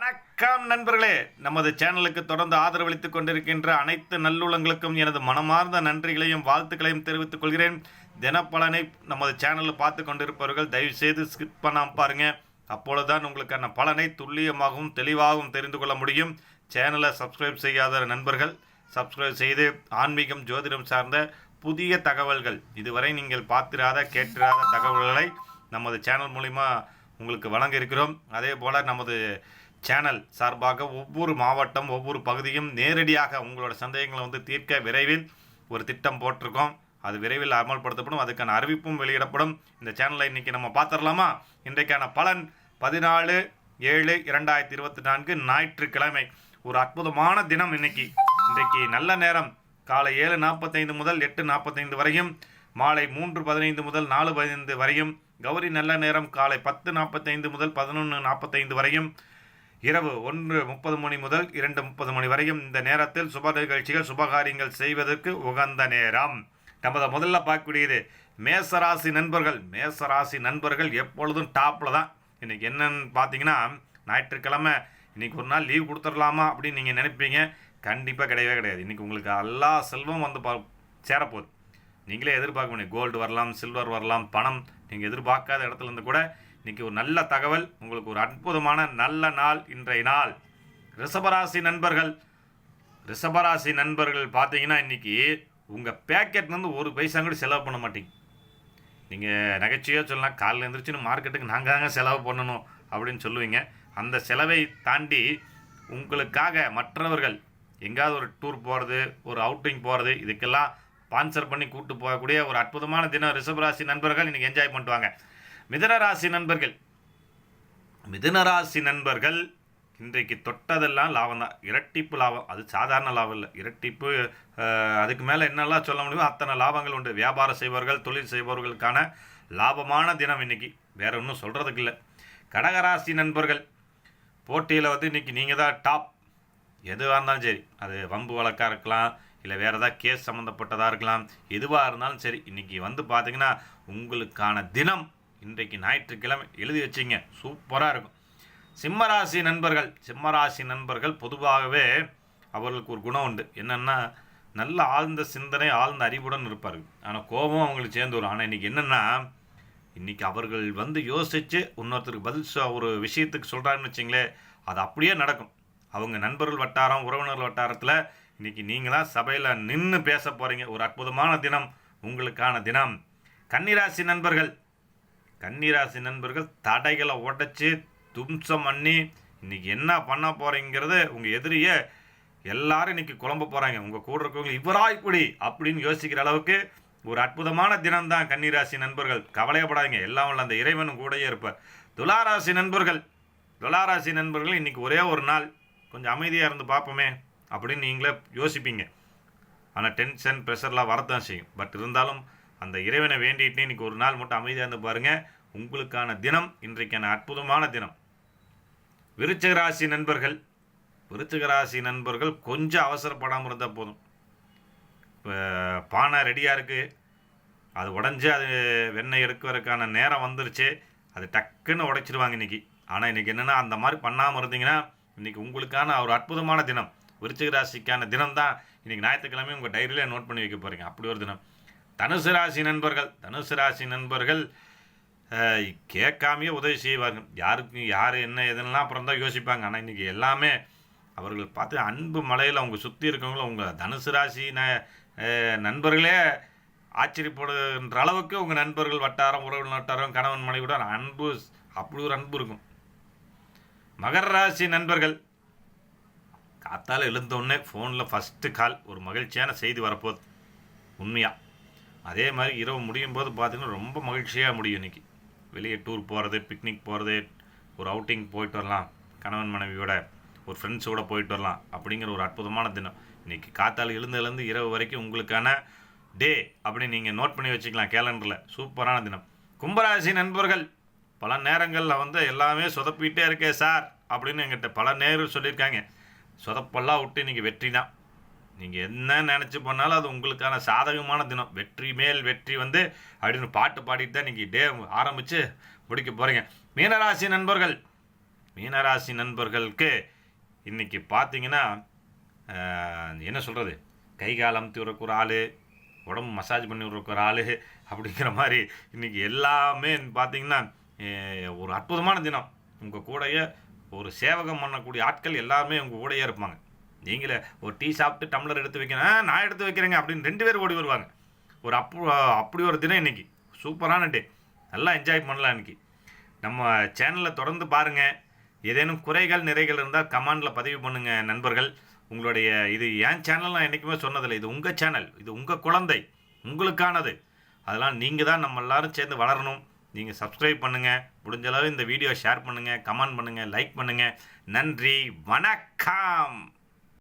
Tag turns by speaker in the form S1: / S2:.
S1: வணக்கம் நண்பர்களே. நமது சேனலுக்கு தொடர்ந்து ஆதரவளித்துக் கொண்டிருக்கின்ற அனைத்து நல்லுள்ளங்களுக்கும் எனது மனமார்ந்த நன்றிகளையும் வாழ்த்துக்களையும் தெரிவித்துக் கொள்கிறேன். தினப்பலனை நமது சேனலில் பார்த்து கொண்டிருப்பவர்கள் தயவு செய்து ஸ்கிப் பண்ணாமல் பாருங்க. அப்பொழுதுதான் உங்களுக்கான பலனை துல்லியமாகவும் தெளிவாகவும் தெரிந்து கொள்ள முடியும். சேனலை சப்ஸ்கிரைப் செய்யாத நண்பர்கள் சப்ஸ்கிரைப் செய்து ஆன்மீகம் ஜோதிடம் சார்ந்த புதிய தகவல்கள் இதுவரை நீங்கள் பார்த்திராத கேட்டிராத தகவல்களை நமது சேனல் மூலிமா உங்களுக்கு வழங்க இருக்கிறோம். அதே போல் நமது சேனல் சார்பாக ஒவ்வொரு மாவட்டம் ஒவ்வொரு பகுதியும் நேரடியாக உங்களோட சந்தேகங்களை வந்து தீர்க்க விரைவில் ஒரு திட்டம் போட்டிருக்கோம். அது விரைவில் அமல்படுத்தப்படும். அதுக்கான அறிவிப்பும் வெளியிடப்படும். இந்த சேனலை இன்னைக்கு நம்ம பார்த்துடலாமா? இன்றைக்கான பலன் பதினாலு ஏழு இரண்டாயிரத்தி இருபத்தி நான்கு ஞாயிற்றுக்கிழமை. ஒரு அற்புதமான தினம் இன்னைக்கு. இன்றைக்கு நல்ல நேரம். காலை ஏழு நாற்பத்தைந்து முதல் எட்டு நாற்பத்தைந்து வரையும் மாலை மூன்று பதினைந்து முதல் நாலு பதினைந்து வரையும் கௌரி நல்ல நேரம் காலை பத்து நாற்பத்தைந்து முதல் பதினொன்று நாற்பத்தைந்து வரையும் இரவு ஒன்று முப்பது மணி முதல் இரண்டு முப்பது மணி வரையும் இந்த நேரத்தில் சுப நிகழ்ச்சிகள் சுபகாரியங்கள் செய்வதற்கு உகந்த நேரம். நம்ம முதல்ல பார்க்கக்கூடியது மேசராசி நண்பர்கள். மேசராசி நண்பர்கள் எப்பொழுதும் டாப்பில் தான். இன்றைக்கி என்னன்னு பார்த்தீங்கன்னா ஞாயிற்றுக்கிழமை இன்னைக்கு ஒரு நாள் லீவ் கொடுத்துடலாமா அப்படின்னு நீங்கள் நினைப்பீங்க. கண்டிப்பாக கிடையவே கிடையாது. இன்றைக்கி உங்களுக்கு எல்லா செல்வம் வந்து பா சேரப்போகுது. நீங்களே எதிர்பார்க்க முடியும். கோல்டு வரலாம் சில்வர் வரலாம் பணம். நீங்கள் எதிர்பார்க்காத இடத்துல இருந்து கூட இன்னைக்கு ஒரு நல்ல தகவல் உங்களுக்கு ஒரு அற்புதமான நல்ல நாள் இன்றைய நாள். ரிஷபராசி நண்பர்கள் ரிஷபராசி நண்பர்கள் பார்த்தீங்கன்னா இன்னைக்கு உங்கள் பேக்கெட்லேருந்து ஒரு பைசா கூட செலவு பண்ண மாட்டீங்க. நீங்கள் நகைச்சுவையாக சொல்லலாம் காலைல எழுந்திரிச்சுன்னு மார்க்கெட்டுக்கு நாங்கள் தாங்க செலவு பண்ணணும் அப்படின்னு சொல்லுவீங்க. அந்த செலவை தாண்டி உங்களுக்காக மற்றவர்கள் எங்கேயாவது ஒரு டூர் போகிறது ஒரு அவுட்டிங் போகிறது இதுக்கெல்லாம் ஸ்பான்சர் பண்ணி கூப்பிட்டு போகக்கூடிய ஒரு அற்புதமான தினம் ரிஷபராசி நண்பர்கள் இன்றைக்கி என்ஜாய் பண்ணிட்டு வாங்க. மிதனராசி நண்பர்கள். மிதுனராசி நண்பர்கள் இன்றைக்கு தொட்டதெல்லாம் லாபம் தான். இரட்டிப்பு லாபம். அது சாதாரண லாபம் இல்லை. இரட்டிப்பு அதுக்கு மேலே என்னெல்லாம் சொல்ல முடியுமோ அத்தனை லாபங்கள் உண்டு. வியாபாரம் செய்பவர்கள் தொழில் செய்பவர்களுக்கான லாபமான தினம் இன்னைக்கு. வேற ஒன்றும் சொல்கிறதுக்கு இல்லை. கடகராசி நண்பர்கள் போட்டியில் வந்து இன்னைக்கு நீங்கள் தான் டாப். எதுவாக இருந்தாலும் சரி. அது வம்பு வழக்காக இருக்கலாம் இல்லை வேறு ஏதாவது கேஸ் சம்மந்தப்பட்டதாக இருக்கலாம். எதுவாக இருந்தாலும் சரி. இன்றைக்கி வந்து பார்த்தீங்கன்னா உங்களுக்கான தினம். இன்றைக்கு ஞாயிற்றுக்கிழமை. எழுதி வச்சிங்க. சூப்பராக இருக்கும். சிம்மராசி நண்பர்கள். சிம்மராசி நண்பர்கள் பொதுவாகவே அவர்களுக்கு ஒரு குணம் உண்டு. என்னென்னா நல்ல ஆழ்ந்த சிந்தனை ஆழ்ந்த அறிவுடன் இருப்பார்கள். ஆனால் கோபம் அவங்களுக்கு சேர்ந்து வரும். ஆனால் இன்றைக்கி என்னென்னா இன்றைக்கி அவர்கள் வந்து யோசித்து இன்னொருத்தருக்கு பதில் ஒரு விஷயத்துக்கு சொல்கிறாங்கன்னு வச்சிங்களேன் அது அப்படியே நடக்கும். அவங்க நண்பர்கள் வட்டாரம் உறவினர்கள் வட்டாரத்தில் இன்றைக்கி நீங்கள் சபையில் நின்று பேச போகிறீங்க ஒரு அற்புதமான தினம் உங்களுக்கான தினம். கன்னிராசி நண்பர்கள் கன்னிராசி நண்பர்கள் தடைகளை உடைச்சி தும்சம் பண்ணி இன்றைக்கி என்ன பண்ண போகிறீங்கிறது உங்கள் எதிரியை எல்லாரும் இன்னைக்கு குழம்ப போகிறாங்க உங்கள் கூட இருக்கவங்க இவரா இப்படி அப்படின்னு யோசிக்கிற அளவுக்கு ஒரு அற்புதமான தினம்தான் கன்னிராசி நண்பர்கள். கவலையப்படாதீங்க. எல்லாம் உள்ள அந்த இறைவனும் கூடயே இருப்பார். துளாராசி நண்பர்கள் துளாராசி நண்பர்கள் இன்றைக்கி ஒரே ஒரு நாள். கொஞ்சம் அமைதியாக இருந்து பார்ப்போமே அப்படின்னு நீங்களே யோசிப்பீங்க. ஆனால் டென்ஷன் ப்ரெஷர்லாம் வரத்தான் செய்யும். பட் இருந்தாலும் அந்த இறைவனை வேண்டிட்டு இன்னைக்கு ஒரு நாள் மட்டும் அமைதியாக இருந்து பாருங்கள் உங்களுக்கான தினம் இன்றைக்கான அற்புதமான தினம். விருச்சிக ராசி நண்பர்கள் விருச்சிக ராசி நண்பர்கள் கொஞ்சம் அவசரப்படாமல் இருந்தால் போதும். இப்போ பானை ரெடியாக இருக்குது அது உடஞ்சி அது வெண்ணெய் எடுக்கிறதுக்கான நேரம் வந்துருச்சு. அது டக்குன்னு உடைச்சிருவாங்க இன்னைக்கு. ஆனால் இன்றைக்கி என்னென்னா அந்த மாதிரி பண்ணாமல் இருந்தீங்கன்னா இன்னைக்கு உங்களுக்கான ஒரு அற்புதமான தினம். விருச்சிக ராசிக்கான தினம் தான் இன்னைக்கு ஞாயிற்றுக்கிழமை உங்கள் டைரியில் நோட் பண்ணி வைக்க போகிறீங்க அப்படி ஒரு தினம். தனுசு ராசி நண்பர்கள் தனுசு ராசி நண்பர்கள் கேட்காமையே உதவி செய்வார்கள். யாருக்கு யார் என்ன எதுன்னெலாம் அப்புறம் தான் யோசிப்பாங்க. ஆனால் இன்றைக்கி எல்லாமே அவர்கள் பார்த்து அன்பு மலையில் அவங்க சுற்றி இருக்கவங்களும் அவங்க தனுசு ராசி ந நண்பர்களே ஆச்சரியப்படுகின்ற அளவுக்கு உங்கள் நண்பர்கள் வட்டாரம் உறவினர் வட்டாரம் கணவன் மனைவியோட அன்பு அப்படி ஒரு அன்பு இருக்கும். மகர ராசி நண்பர்கள் காத்தால் எழுந்தோடனே ஃபோனில் ஃபஸ்ட்டு கால் ஒரு மகிழ்ச்சியான செய்தி வரப்போகுது. உண்மையாக அதே மாதிரி இரவு முடியும் போது பார்த்தீங்கன்னா ரொம்ப மகிழ்ச்சியாக முடியும் இன்றைக்கி வெளியே டூர் போகிறது பிக்னிக் போகிறது ஒரு அவுட்டிங் போயிட்டு வரலாம். கணவன் மனைவியோட ஒரு ஃப்ரெண்ட்ஸோட போயிட்டு வரலாம். அப்படிங்கிற ஒரு அற்புதமான தினம். இன்றைக்கி காத்தால் எழுந்ததுலேருந்து இரவு வரைக்கும் உங்களுக்கான டே அப்படின்னு நீங்கள் நோட் பண்ணி வச்சுக்கலாம் கேலண்டரில் சூப்பரான தினம். கும்பராசி நண்பர்கள் பல நேரங்களில் வந்து எல்லாமே சொதப்பிட்டே இருக்கே சார் அப்படின்னு எங்கிட்ட பல நேரம் சொல்லியிருக்காங்க. சொதப்பெல்லாம் விட்டு இன்றைக்கி வெற்றி தான். நீங்கள் என்ன நினச்சி பண்ணாலும் அது உங்களுக்கான சாதகமான தினம். வெற்றி மேல் வெற்றி வந்து அப்படின்னு பாட்டு பாடிட்டு தான் நீங்கள் டே ஆரம்பித்து முடிக்க போகிறீங்க மீனராசி நண்பர்கள் மீனராசி நண்பர்களுக்கு இன்னைக்கு பார்த்தீங்கன்னா என்ன சொல்கிறது கை கால் அமுத்தி விடுறக்கு ஒரு ஆள் உடம்பு மசாஜ் பண்ணி விடுறக்கு ஒரு ஆள் அப்படிங்கிற மாதிரி இன்றைக்கி எல்லாமே பார்த்தீங்கன்னா ஒரு அற்புதமான தினம். உங்கள் கூடயே ஒரு சேவகம் பண்ணக்கூடிய ஆட்கள் எல்லாருமே உங்கள் கூடயே இருப்பாங்க. நீங்களே ஒரு டீ சாப்பிட்டு டம்ளர் எடுத்து வைக்கணும். நான் எடுத்து வைக்கிறேங்க அப்படின்னு ரெண்டு பேர் ஓடி வருவாங்க. ஒரு அப்பு அப்படி ஒரு தினம் இன்னைக்கு. சூப்பரான டே. நல்லா என்ஜாய் பண்ணலாம் இன்றைக்கி நம்ம சேனலை தொடர்ந்து பாருங்கள் ஏதேனும் குறைகள் நிறைகள் இருந்தால் கமெண்டில் பதிவு பண்ணுங்கள் நண்பர்கள். உங்களுடைய இது என் சேனல் நான் என்றைக்குமே சொன்னதில்லை. இது உங்கள் சேனல் இது உங்கள் குழந்தை. உங்களுக்கானது. அதெல்லாம் நீங்கள் தான் நம்ம எல்லாரும் சேர்ந்து வளரணும். நீங்கள் சப்ஸ்கிரைப் பண்ணுங்கள் முடிஞ்ச அளவு இந்த வீடியோ ஷேர் பண்ணுங்கள் கமெண்ட் பண்ணுங்கள் லைக் பண்ணுங்கள் நன்றி. வணக்கம்.